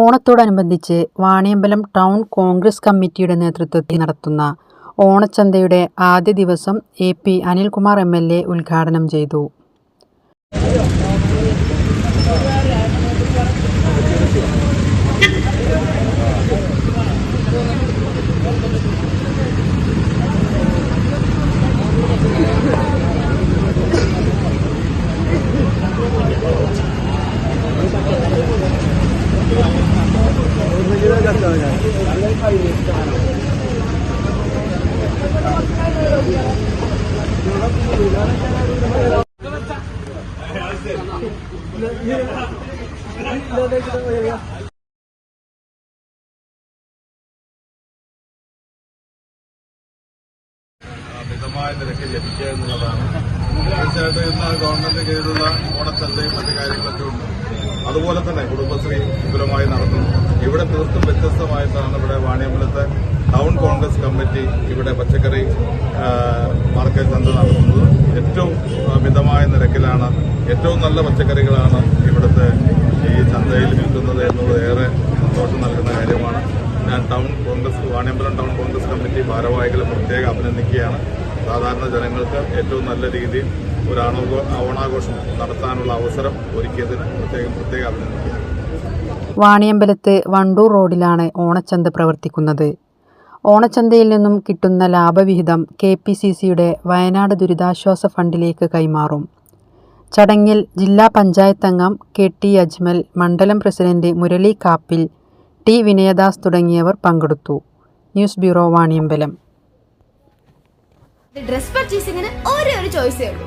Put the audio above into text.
ഓണത്തോടനുബന്ധിച്ച് വാണിയമ്പലം ടൗൺ കോൺഗ്രസ് കമ്മിറ്റിയുടെ നേതൃത്വത്തിൽ നടത്തുന്ന ഓണച്ചന്തയുടെ ആദ്യ ദിവസം A P Anilkumar M L A ഉദ്ഘാടനം ചെയ്തു. മിതമായ നിരക്കിൽ ലഭിക്കുക എന്നുള്ളതാണ്. തീർച്ചയായിട്ടും ഇന്ന് ഗവൺമെന്റ് കീഴിലുള്ള ഓണച്ചന്തയും മറ്റു കാര്യങ്ങളൊക്കെ ഉണ്ട്. അതുപോലെ തന്നെ കുടുംബശ്രീ വിപുലമായി നടത്തുന്നു. ഇവിടെ തീർത്തും വ്യത്യസ്തമായിട്ടാണ് ഇവിടെ വാണിയമ്പലത്തെ ടൗൺ കോൺഗ്രസ് കമ്മിറ്റി ഇവിടെ പച്ചക്കറി മാർക്കറ്റ് ചന്ത നടത്തുന്നത്. ഏറ്റവും മിതമായ നിരക്കിലാണ് ഏറ്റവും നല്ല പച്ചക്കറികളാണ് ഇവിടുത്തെ ഈ ചന്തയിൽ വിൽക്കുന്നത് എന്നുള്ളത് ഏറെ സന്തോഷം നൽകുന്ന കാര്യമാണ്. ഞാൻ town Congress Vaniyambalam town Congress committee ഭാരവാഹികളെ പ്രത്യേകം അഭിനന്ദിക്കുകയാണ്. സാധാരണ ജനങ്ങൾക്ക് ഏറ്റവും നല്ല രീതിയിൽ ഒരു ഓണാഘോഷം നടത്താനുള്ള അവസരം ഒരുക്കിയതിന് പ്രത്യേകം പ്രത്യേക അഭിനന്ദിക്കുകയാണ് വാണിയമ്പലത്ത് വണ്ടൂർ റോഡിലാണ് ഓണച്ചന്ത പ്രവർത്തിക്കുന്നത്. ഓണച്ചന്തയിൽ നിന്നും കിട്ടുന്ന ലാഭവിഹിതം കെ പി സി സിയുടെ വയനാട് ദുരിതാശ്വാസ ഫണ്ടിലേക്ക് കൈമാറും. ചടങ്ങിൽ ജില്ലാ പഞ്ചായത്ത് അംഗം കെ ടി അജ്മൽ മണ്ഡലം പ്രസിഡന്റ് മുരളി കാപ്പിൽ ടി വിനയദാസ് തുടങ്ങിയവർ പങ്കെടുത്തു. News bureau Vaniyambalam. ഡ്രസ് പർച്ചേസിംഗിന് ഒരേ ഒരു ചോയ്സേ ഉള്ളൂ.